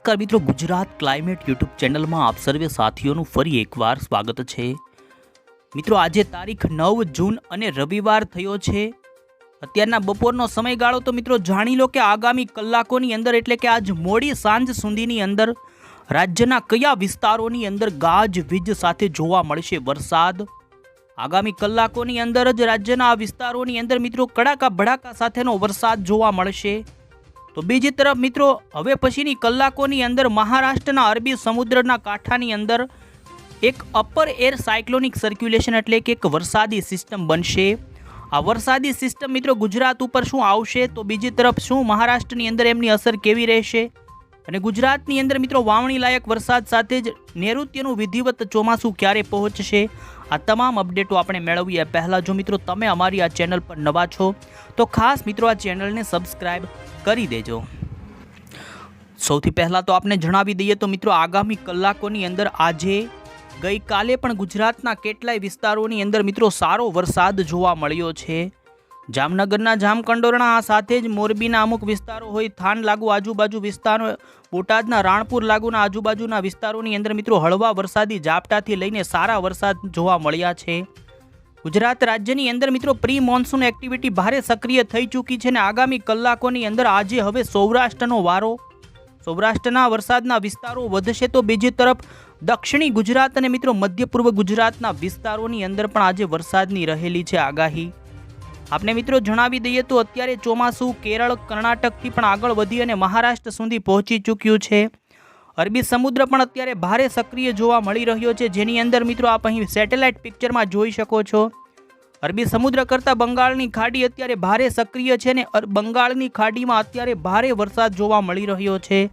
નમસ્કાર મિત્રો, Gujarat climate YouTube ચેનલમાં આપ સર્વે સાથીઓનું ફરી એકવાર સ્વાગત છે. મિત્રો, આજે તારીખ નવ જૂન અને રવિવાર થયો છે. અત્યારના બપોરનો સમયગાળો તો મિત્રો, જાણી લો કે આગામી કલાકોની અંદર, એટલે કે આજ મોડી સાંજ સુધીની અંદર, રાજ્યના કયા વિસ્તારોની અંદર ગાજ વીજ સાથે જોવા મળશે વરસાદ? આગામી કલાકોની અંદર જ રાજ્યના આ વિસ્તારોની અંદર મિત્રો, કડાકા ભડાકા સાથેનો વરસાદ જોવા મળશે. તો બીજી તરફ મિત્રો, હવે પછીની કલાકોની અંદર મહારાષ્ટ્રના અરબી સમુદ્રના કાંઠાની અંદર એક અપર એર સાયક્લોનિક સર્ક્યુલેશન એટલે કે એક વરસાદી સિસ્ટમ બનશે. આ વરસાદી સિસ્ટમ મિત્રો ગુજરાત ઉપર શું આવશે? તો બીજી તરફ શું મહારાષ્ટ્રની અંદર એમની અસર કેવી રહેશે? અને ગુજરાતની અંદર મિત્રો વાવણી લાયક વરસાદ સાથે જ નૈઋત્યનું વિધિવત ચોમાસું ક્યારે પહોંચશે? આ તમામ અપડેટો આપણે મેળવીએ. પહેલાં જો મિત્રો તમે અમારી આ ચેનલ પર નવા છો, તો ખાસ મિત્રો આ ચેનલને સબસ્ક્રાઈબ કરી દેજો. સૌથી પહેલાં તો આપણે જણાવી દઈએ તો મિત્રો આગામી કલાકોની અંદર આજે ગઈકાલે પણ ગુજરાતના કેટલાય વિસ્તારોની અંદર મિત્રો સારો વરસાદ જોવા મળ્યો છે. જામનગરના જામકંડોરણા આ સાથે જ મોરબીના અમુક વિસ્તારો હોય થાન લાગુ આજુબાજુ વિસ્તારો બોટાદના રાણપુર લાગુના આજુબાજુના વિસ્તારોની અંદર મિત્રો હળવા વરસાદી ઝાપટાથી લઈને સારા વરસાદ જોવા મળ્યા છે. ગુજરાત રાજ્યની અંદર મિત્રો પ્રી મોન્સૂન એક્ટિવિટી ભારે સક્રિય થઈ ચૂકી છે અને આગામી કલાકોની અંદર આજે હવે સૌરાષ્ટ્રનો વારો. સૌરાષ્ટ્રના વરસાદના વિસ્તારો વધશે તો બીજી તરફ દક્ષિણી ગુજરાત અને મિત્રો મધ્ય પૂર્વ ગુજરાતના વિસ્તારોની અંદર પણ આજે વરસાદની રહેલી છે આગાહી. આપને મિત્રો જણાવી દઈએ તો અત્યારે ચોમાસું કેરળ, કર્ણાટકથી પણ આગળ વધી અને મહારાષ્ટ્ર સુધી પહોંચી ચૂક્યું છે. અરબી સમુદ્ર પણ અત્યારે ભારે સક્રિય જોવા મળી રહ્યો છે. જેની અંદર મિત્રો આપ અહીં સેટેલાઇટ પિક્ચરમાં જોઈ શકો છો. અરબી સમુદ્ર કરતાં બંગાળની ખાડી અત્યારે ભારે સક્રિય છે ને અર- બંગાળની ખાડીમાં અત્યારે ભારે વરસાદ જોવા મળી રહ્યો છે.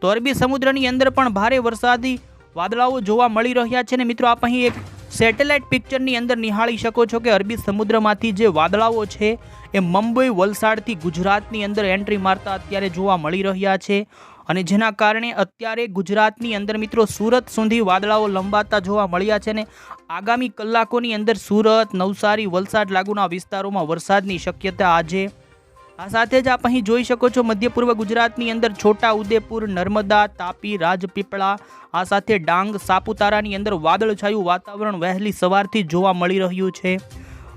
તો અરબી સમુદ્રની અંદર પણ ભારે વરસાદી વાદળાઓ જોવા મળી રહ્યા છે ને મિત્રો આપ અહીં એક સેટેલાઇટ પિક્ચરની અંદર નિહાળી શકો છો કે અરબી સમુદ્રમાંથી જે વાદળાઓ છે એ મુંબઈ વલસાડથી ગુજરાતની અંદર એન્ટ્રી મારતા અત્યારે જોવા મળી રહ્યા છે. અને જેના કારણે અત્યારે ગુજરાતની અંદર મિત્રો સુરત સુધી વાદળાઓ લંબાતા જોવા મળ્યા છે ને આગામી કલાકોની અંદર સુરત, નવસારી, વલસાડ લાગુના વિસ્તારોમાં વરસાદની શક્યતા આજે આ સાથે જ આપ અહીં જોઈ શકો છો મધ્ય પૂર્વ ગુજરાતની અંદર છોટા ઉદેપુર નર્મદા, તાપી, રાજપીપળા, આ સાથે ડાંગ, સાપુતારાની અંદર વાદળછાયું વાતાવરણ વહેલી સવારથી જોવા મળી રહ્યું છે.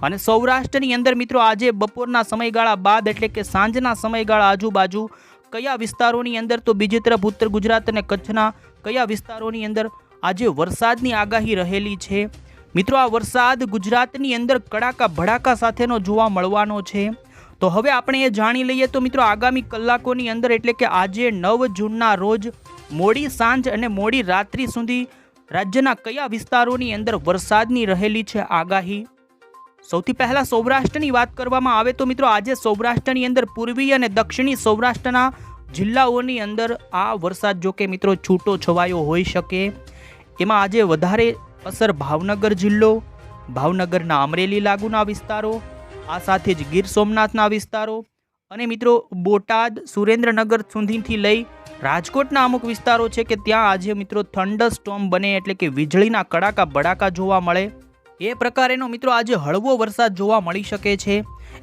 અને સૌરાષ્ટ્રની અંદર મિત્રો આજે બપોરના સમયગાળા બાદ એટલે કે સાંજના સમયગાળા આજુબાજુ કયા વિસ્તારોની અંદર તો બીજી તરફ ઉત્તર ગુજરાત અને કચ્છના કયા વિસ્તારોની અંદર આજે વરસાદની આગાહી રહેલી છે. મિત્રો આ વરસાદ ગુજરાતની અંદર કડાકા ભડાકા સાથેનો જોવા મળવાનો છે. તો હવે આપણે એ જાણી લઈએ તો મિત્રો આગામી કલાકોની અંદર એટલે કે આજે નવ જૂનના રોજ મોડી સાંજ અને મોડી રાત્રિ સુધી રાજ્યના કયા વિસ્તારોની અંદર વરસાદની રહેલી છે આગાહી? સૌથી પહેલાં સૌરાષ્ટ્રની વાત કરવામાં આવે તો મિત્રો આજે સૌરાષ્ટ્રની અંદર પૂર્વી અને દક્ષિણી સૌરાષ્ટ્રના જિલ્લાઓની અંદર આ વરસાદ જો કે મિત્રો છૂટો છવાયો હોઈ શકે. એમાં આજે વધારે અસર ભાવનગર જિલ્લો, ભાવનગરના અમરેલી લાગુના વિસ્તારો આ સાથે જ ગીર સોમનાથના વિસ્તારો અને મિત્રો બોટાદ, સુરેન્દ્રનગર સુધીથી લઈ રાજકોટના અમુક વિસ્તારો છે કે ત્યાં આજે મિત્રો થંડર સ્ટોમ બને એટલે કે વીજળીના કડાકા બડાકા જોવા મળે. એ પ્રકારેનો મિત્રો આજે હળવો વરસાદ જોવા મળી શકે છે.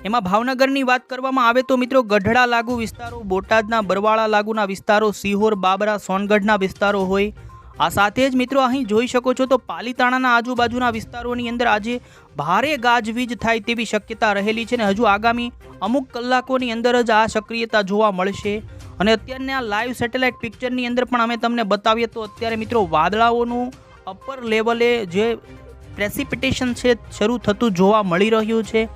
એમાં ભાવનગરની વાત કરવામાં આવે તો મિત્રો ગઢડા લાગુ વિસ્તારો, બોટાદના બરવાળા લાગુના વિસ્તારો, સિહોર, બાબરા, સોનગઢના વિસ્તારો હોય આ સાથે જ મિત્રો અહીં જોઈ શકો છો તો પાલીતાણાના આજુબાજુના વિસ્તારોની અંદર આજે ભારે ગાજવીજ થાય તેવી શક્યતા રહેલી છે ને હજુ આગામી અમુક કલાકોની અંદર જ આ સક્રિયતા જોવા મળશે. અને અત્યારના લાઈવ સેટેલાઇટ પિક્ચરની અંદર પણ અમે તમને બતાવીએ તો અત્યારે મિત્રો વાદળાઓનું અપર લેવલે જે પ્રેસિપિટેશન છે શરૂ થતું જોવા મળી રહ્યું છે.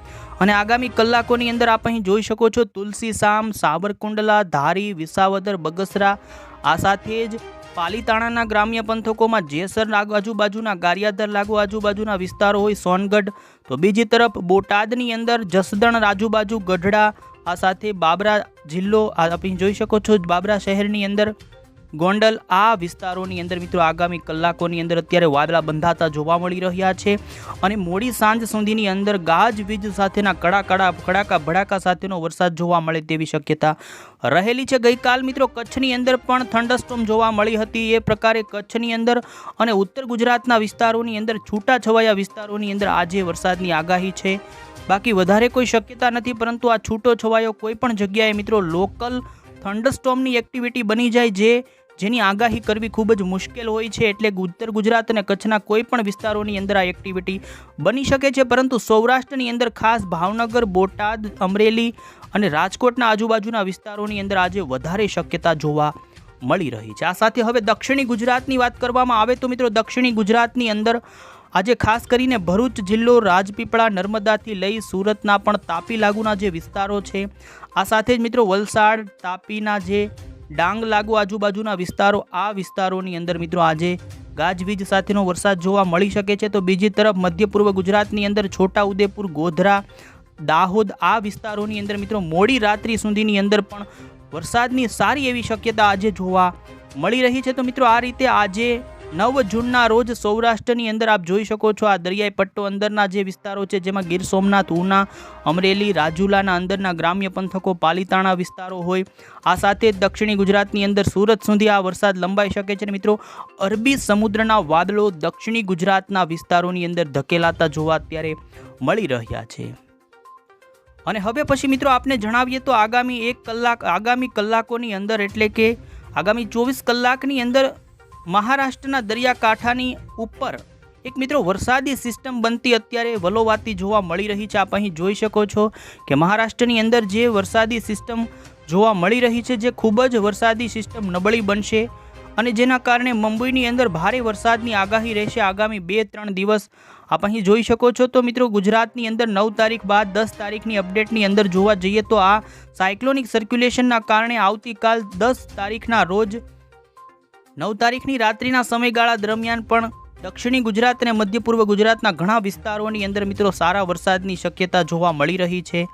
અને આગામી કલાકોની અંદર આપ અહીં જોઈ શકો છો તુલસી સામ સાવરકુંડલા, ધારી, વિસાવદર, બગસરા આ સાથે જ પાલીતાણાના ગ્રામ્ય પંથકોમાં જેસર આજુબાજુના ગારિયાદર લાગુ આજુબાજુના વિસ્તારો હોય સોનગઢ, તો બીજી તરફ બોટાદની અંદર જસદણ આજુબાજુ ગઢડા, આ સાથે બાબરા જિલ્લો, આ આપણે જોઈ શકો છો બાબરા શહેરની અંદર ગોંડલ આ વિસ્તારોની અંદર મિત્રો આગામી કલાકોની અંદર અત્યારે વાદળા બંધાતા જોવા મળી રહ્યા છે અને મોડી સાંજ સુધીની અંદર ગાજવીજ સાથેના કડાકડા કડાકા ભડાકા સાથેનો વરસાદ જોવા મળે તેવી શક્યતા રહેલી છે. ગઈકાલ મિત્રો કચ્છની અંદર પણ થંડરસ્ટોમ જોવા મળી હતી. એ પ્રકારે કચ્છની અંદર અને ઉત્તર ગુજરાતના વિસ્તારોની અંદર છૂટાછવાયા વિસ્તારોની અંદર આજે વરસાદની આગાહી છે. બાકી વધારે કોઈ શક્યતા નથી, પરંતુ આ છૂટો છવાયો કોઈ પણ જગ્યાએ મિત્રો લોકલ થંડરસ્ટોમની એક્ટિવિટી બની જાય, જે જેની આગાહી કરવી ખૂબ જ મુશ્કેલ હોય છે એટલે ઉત્તર ગુજરાત અને કચ્છના કોઈ પણ વિસ્તારોની અંદર આ એક્ટિવિટી બની શકે છે. પરંતુ સૌરાષ્ટ્રની અંદર ખાસ ભાવનગર, બોટાદ, અમરેલી અને રાજકોટના આજુબાજુના વિસ્તારોની અંદર આજે વધારે શક્યતા જોવા મળી રહી છે. આ સાથે હવે દક્ષિણી ગુજરાતની વાત કરવામાં આવે તો મિત્રો દક્ષિણી ગુજરાતની અંદર આજે ખાસ કરીને ભરૂચ જિલ્લો, રાજપીપળા, નર્મદાથી લઈ સુરતના પણ તાપી લાગુના જે વિસ્તારો છે, આ સાથે જ મિત્રો વલસાડ, તાપીના જે ડાંગ લાગુ આજુબાજુના વિસ્તારો, આ વિસ્તારોની અંદર મિત્રો આજે ગાજવીજ સાથેનો વરસાદ જોવા મળી શકે છે. તો બીજી તરફ મધ્ય પૂર્વ ગુજરાતની અંદર છોટા ઉદેપુર ગોધરા, દાહોદ, આ વિસ્તારોની અંદર મિત્રો મોડી રાત્રિ સુધીની અંદર પણ વરસાદની સારી એવી શક્યતા આજે જોવા મળી રહી છે. તો મિત્રો આ રીતે આજે નવ જૂનના રોજ સૌરાષ્ટ્રની અંદર આપ જોઈ શકો છો આ દરિયાઈ પટ્ટો અંદરના જે વિસ્તારો છે, જેમાં ગીર સોમનાથ, ઉના, અમરેલી, રાજુલાના અંદરના ગ્રામ્ય પંથકો, પાલીતાણા વિસ્તારો હોય. આ સાથે દક્ષિણી ગુજરાતની અંદર સુરત સુધી આ વરસાદ લંબાઈ શકે છે. મિત્રો, અરબી સમુદ્રના વાદળો દક્ષિણી ગુજરાતના વિસ્તારોની અંદર ધકેલાતા જોવા અત્યારે મળી રહ્યા છે. અને હવે પછી મિત્રો આપને જણાવીએ તો આગામી એક કલાક, આગામી કલાકોની અંદર એટલે કે આગામી ચોવીસ કલાકની અંદર મહારાષ્ટ્રના દરિયાકાંઠાની ઉપર એક મિત્રો, વરસાદી સિસ્ટમ બનતી અત્યારે વલોવાતી જોવા મળી રહી છે. આપ અહીં જોઈ શકો છો કે મહારાષ્ટ્રની અંદર જે વરસાદી સિસ્ટમ જોવા મળી રહી છે, જે ખૂબ જ વરસાદી સિસ્ટમ નબળી બનશે અને જેના કારણે મુંબઈની અંદર ભારે વરસાદની આગાહી રહેશે આગામી બે ત્રણ દિવસ. આપ અહીં જોઈ શકો છો. તો મિત્રો, ગુજરાતની અંદર નવ તારીખ બાદ દસ તારીખની અપડેટની અંદર જોવા જઈએ તો આ સાયક્લોનિક સર્ક્યુલેશનના કારણે આવતીકાલ દસ તારીખના રોજ નવ તારીખની રાત્રિના સમયગાળા દરમિયાન પણ દક્ષિણી ગુજરાત અને મધ્ય પૂર્વ ગુજરાતના ઘણા વિસ્તારોની અંદર મિત્રો સારા વરસાદની શક્યતા જોવા મળી રહી છે.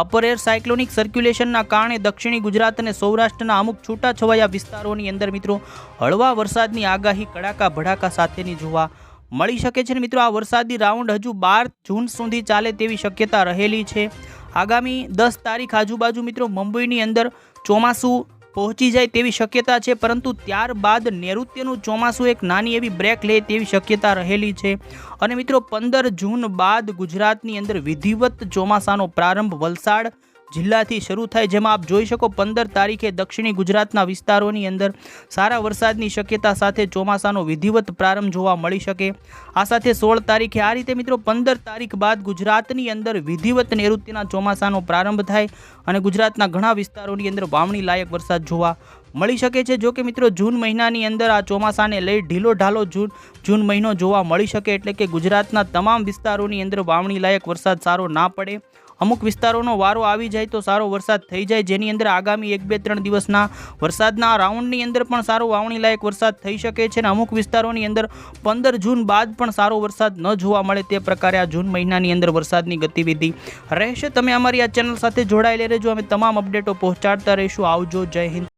અપર એર સાયક્લોનિક સર્ક્યુલેશનના કારણે દક્ષિણી ગુજરાત અને સૌરાષ્ટ્રના અમુક છૂટાછવાયા વિસ્તારોની અંદર મિત્રો હળવા વરસાદની આગાહી કડાકા ભડાકા સાથેની જોવા મળી શકે છે મિત્રો આ વરસાદી રાઉન્ડ હજુ બાર જૂન સુધી ચાલે તેવી શક્યતા રહેલી છે. આગામી દસ તારીખ આજુબાજુ મિત્રો મુંબઈની અંદર ચોમાસું પહોંચી જાય તેવી શક્યતા છે, પરંતુ ત્યારબાદ નૈઋત્યનું ચોમાસું એક નાની એવી બ્રેક લે તેવી શક્યતા રહેલી છે. અને મિત્રો, પંદર જૂન બાદ ગુજરાતની અંદર વિધિવત ચોમાસાનો પ્રારંભ વલસાડ જિલ્લાથી શરૂ થાય, જેમાં આપ જોઈ શકો પંદર તારીખે દક્ષિણી ગુજરાતના વિસ્તારોની અંદર સારા વરસાદની શક્યતા સાથે ચોમાસાનો વિધિવત પ્રારંભ જોવા મળી શકે. આ સાથે સોળ તારીખે, આ રીતે મિત્રો પંદર તારીખ બાદ ગુજરાતની અંદર વિધિવત નૈઋત્યના ચોમાસાનો પ્રારંભ થાય અને ગુજરાતના ઘણા વિસ્તારોની અંદર વાવણી લાયક વરસાદ જોવા મળી શકે છે. જો કે મિત્રો, જૂન મહિનાની અંદર આ ચોમાસાને લઈ ઢીલો ઢાલો જૂન જૂન મહિનો જોવા મળી શકે, એટલે કે ગુજરાતના તમામ વિસ્તારોની અંદર વાવણી લાયક વરસાદ સારો ના પડે. અમુક વિસ્તારોનો વારો આવી જાય તો સારો વરસાદ થઈ જાય. જેની અંદર આગામી એક બે ત્રણ દિવસના વરસાદના રાઉન્ડની અંદર પણ સારો વાવણી લાયક વરસાદ થઈ શકે છે અને અમુક વિસ્તારોની અંદર પંદર જૂન બાદ પણ સારો વરસાદ ન જોવા મળે તે પ્રકારે આ જૂન મહિનાની અંદર વરસાદની ગતિવિધિ રહેશે. તમે અમારી આ ચેનલ સાથે જોડાયેલી રહેજો. અમે તમામ અપડેટો પહોંચાડતા રહીશું. આવજો. જય હિન્દ.